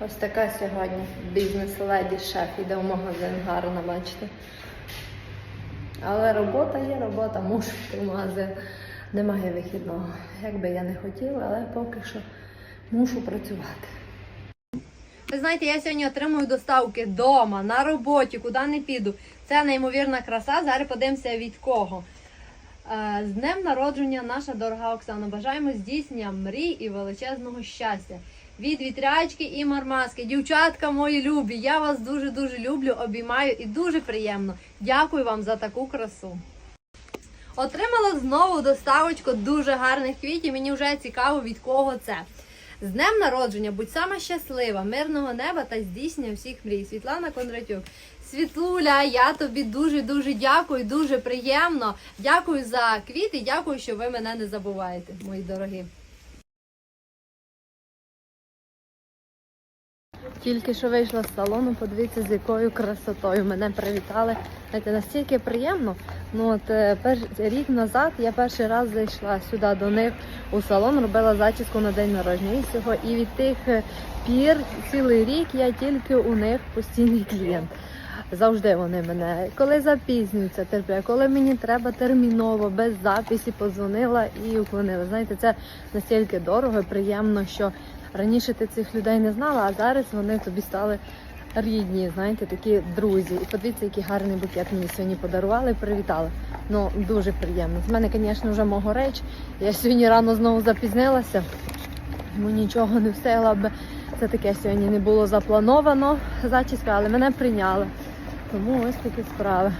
Ось така сьогодні бізнес-леді шеф іде в магазин, гарно бачите. Але робота є, робота, мушу в магазин. Немає вихідного. Як би я не хотіла, але поки що мушу працювати. Ви знаєте, я сьогодні отримую доставки вдома, на роботі, куди не піду. Це неймовірна краса. Зараз подивимося від кого. Е, З днем народження, наша дорога Оксана. Бажаємо здійснення мрій і величезного щастя. Від вітрячки і мармаски. Дівчатка мої любі, я вас дуже-дуже люблю, обіймаю і дуже приємно. Дякую вам за таку красу. Отримала знову доставочку дуже гарних квітів. Мені вже цікаво, від кого це. З днем народження, будь сама щаслива, мирного неба та здійснення всіх мрій. Світлана Кондратюк. Світлуля, я тобі дуже дуже дякую, дуже приємно. Дякую за квіти, дякую, що ви мене не забуваєте, мої дорогі. Тільки що вийшла з салону, подивіться, з якою красотою мене привітали. Знаєте, настільки приємно. Ну от е, перш рік назад я перший раз зайшла сюди до них у салон, робила зачіску на день народження. І всього. І від тих е, пір цілий рік я тільки у них постійний клієнт. Завжди вони мене, коли запізнюються, терплять, коли мені треба терміново, без записі, подзвонила і уклонила. Знаєте, це настільки дорого і приємно, що раніше ти цих людей не знала, а зараз вони тобі стали рідні, знаєте, такі друзі. І подивіться, який гарний букет мені сьогодні подарували, привітали. Ну, дуже приємно. З мене, звісно, вже мого реч. Я сьогодні рано знову запізнилася, тому нічого не встигла би. Це таке сьогодні не було заплановано зачіска, але мене прийняли. Тому ось такі справи.